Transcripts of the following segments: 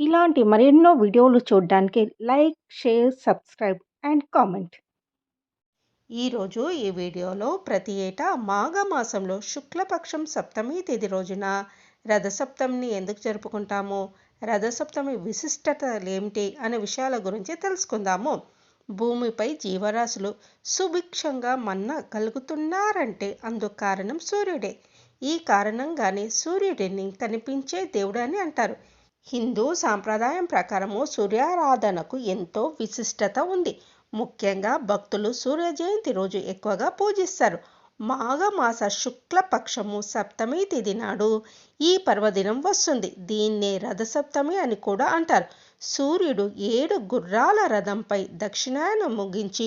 ఇలాంటి మరెన్నో వీడియోలు చూడడానికి like, share, subscribe and comment. ఈరోజు ఈ వీడియోలో ప్రతి ఏటా మాఘమాసంలో శుక్లపక్షం సప్తమి తిథి రోజున రథసప్తమిని ఎందుకు జరుపుకుంటాము? రథసప్తమి విశిష్టతలేమిటి అనే విషయాల గురించి తెలుసుకుందాము. భూమిపై జీవరాశులు సుభిక్షంగా మన్న కలుగుతున్నారంటే అందుకు కారణం సూర్యుడే. ఈ కారణంగానే సూర్యుడిని కనిపించే దేవుడు అని అంటారు. హిందూ సాంప్రదాయం ప్రకారము సూర్యారాధనకు ఎంతో విశిష్టత ఉంది. ముఖ్యంగా భక్తులు సూర్య జయంతి రోజు ఎక్కువగా పూజిస్తారు. మాఘమాస శుక్లపక్షము సప్తమి తిథి నాడు ఈ పర్వదినం వస్తుంది. దీన్నే రథసప్తమి అని కూడా అంటారు. సూర్యుడు ఏడు గుర్రాల రథంపై దక్షిణాయనం ముగించి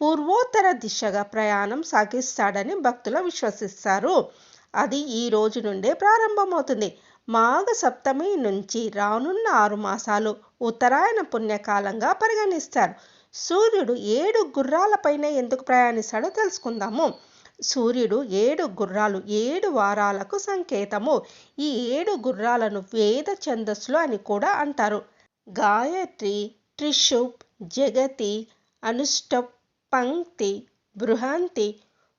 పూర్వోత్తర దిశగా ప్రయాణం సాగిస్తాడని భక్తులు విశ్వసిస్తారు. అది ఈ రోజు నుండే ప్రారంభమవుతుంది. మాఘ సప్తమి నుంచి రానున్న ఆరు మాసాలు ఉత్తరాయణ పుణ్యకాలంగా పరిగణిస్తారు. సూర్యుడు ఏడు గుర్రాలపైన ఎందుకు ప్రయాణిస్తాడో తెలుసుకుందాము. సూర్యుడు ఏడు గుర్రాలు ఏడు వారాలకు సంకేతము. ఈ ఏడు గుర్రాలను వేద ఛందస్సులు అని కూడా అంటారు. గాయత్రి త్రిషుప్ జగతి అనుష్టప్ పంక్తి బృహంతి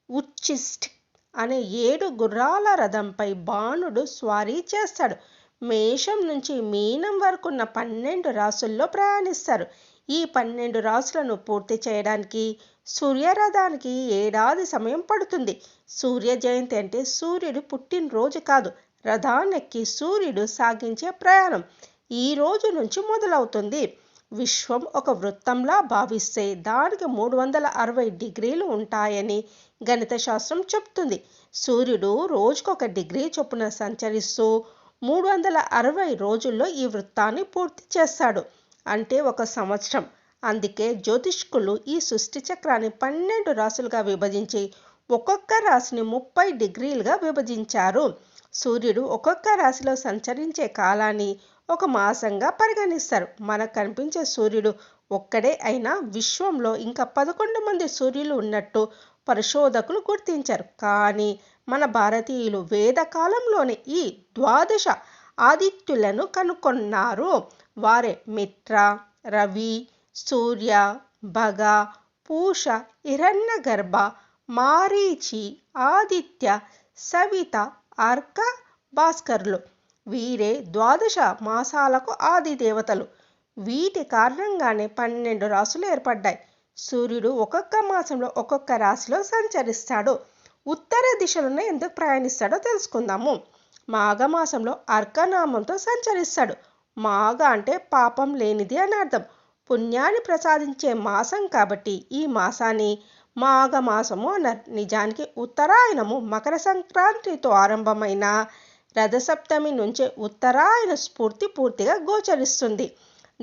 ఉచ్చిష్ట్ అనే ఏడు గుర్రాల రథంపై బాణుడు స్వారీ చేస్తాడు. మేషం నుంచి మీనం వరకున్న పన్నెండు రాసుల్లో ప్రయాణిస్తారు. ఈ పన్నెండు రాసులను పూర్తి చేయడానికి సూర్యరథానికి ఏడాది సమయం పడుతుంది. సూర్య జయంతి అంటే సూర్యుడు పుట్టినరోజు కాదు రథానెక్కి సూర్యుడు సాగించే ప్రయాణం. ఈ రోజు నుంచి మొదలవుతుంది. విశ్వం ఒక వృత్తంలా భావిస్తే దానికి మూడు వందల అరవై డిగ్రీలు ఉంటాయని గణిత శాస్త్రం చెప్తుంది. సూర్యుడు రోజుకొక డిగ్రీ చొప్పున సంచరిస్తూ మూడు వందల అరవై రోజుల్లో ఈ వృత్తాన్ని పూర్తి చేస్తాడు. అంటే ఒక సంవత్సరం. అందుకే జ్యోతిష్కులు ఈ సృష్టి చక్రాన్ని పన్నెండు రాసులుగా విభజించి ఒక్కొక్క రాశిని ముప్పై డిగ్రీలుగా విభజించారు. సూర్యుడు ఒక్కొక్క రాశిలో సంచరించే కాలాన్ని ఒక మాసంగా పరిగణిస్తారు. మనకు కనిపించే సూర్యుడు ఒక్కడే అయినా విశ్వంలో ఇంకా పదకొండు మంది సూర్యులు ఉన్నట్టు పరిశోధకులు గుర్తించారు. కానీ మన భారతీయులు వేదకాలంలోనే ఈ ద్వాదశ ఆదిత్యులను కనుగొన్నారు. వారే మిత్ర రవి సూర్య భగ పూష హిరణ్యగర్భ మారీచి ఆదిత్య సవిత అర్క భాస్కర్లు వీరే ద్వాదశ మాసాలకు ఆది దేవతలు. వీటి కారణంగానే పన్నెండు రాసులు ఏర్పడ్డాయి. సూర్యుడు ఒక్కొక్క మాసంలో ఒక్కొక్క రాశిలో సంచరిస్తాడు. ఉత్తర దిశలోనే ఎందుకు ప్రయాణిస్తాడో తెలుసుకుందాము. మాఘమాసంలో అర్కనామంతో సంచరిస్తాడు. మాఘ అంటే పాపం లేనిది అని అర్థం. పుణ్యాన్ని ప్రసాదించే మాసం కాబట్టి ఈ మాసాన్ని మాఘమాసము అన్నారు. నిజానికి ఉత్తరాయణము మకర సంక్రాంతితో ఆరంభమైన రథసప్తమి నుంచే ఉత్తరాయణ స్ఫూర్తి పూర్తిగా గోచరిస్తుంది.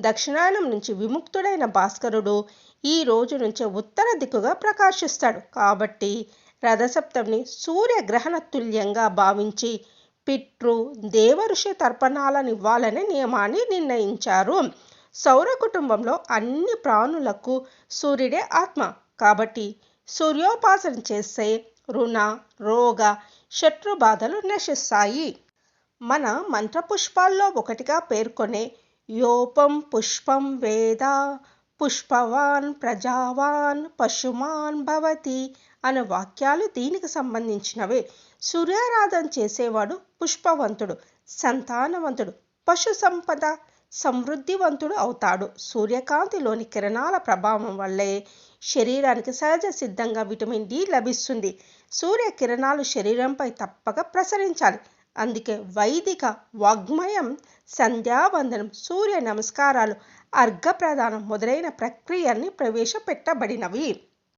దక్షిణాయనం నుంచి విముక్తుడైన భాస్కరుడు ఈ రోజు నుంచే ఉత్తర దిక్కుగా ప్రకాశిస్తాడు. కాబట్టి రథసప్తమిని సూర్యగ్రహణ తుల్యంగా భావించి పితృ దేవఋషి తర్పణాలను ఇవ్వాలనే నియమాన్ని నిర్ణయించారు. సౌర కుటుంబంలో అన్ని ప్రాణులకు సూర్యుడే ఆత్మ. కాబట్టి సూర్యోపాసన చేస్తే రుణ రోగ శత్రు బాధలు నశిస్తాయి. మన మంత్రపుష్పాల్లో ఒకటిగా పేర్కొనే యోపం పుష్పం వేద పుష్పవాన్ ప్రజావాన్ పశుమాన్ భవతి అనే వాక్యాలు దీనికి సంబంధించినవే. సూర్యారాధన చేసేవాడు పుష్పవంతుడు సంతానవంతుడు పశు సంపద సమృద్ధివంతుడు అవుతాడు. సూర్యకాంతిలోని కిరణాల ప్రభావం వల్లే శరీరానికి సహజ సిద్ధంగా విటమిన్ డి లభిస్తుంది. సూర్య కిరణాలు శరీరంపై తప్పక ప్రసరించాలి. అందుకే వైదిక వాగ్మయం సంధ్యావందనం సూర్య నమస్కారాలు అర్ఘప్రదానం మొదలైన ప్రక్రియల్ని ప్రవేశపెట్టబడినవి.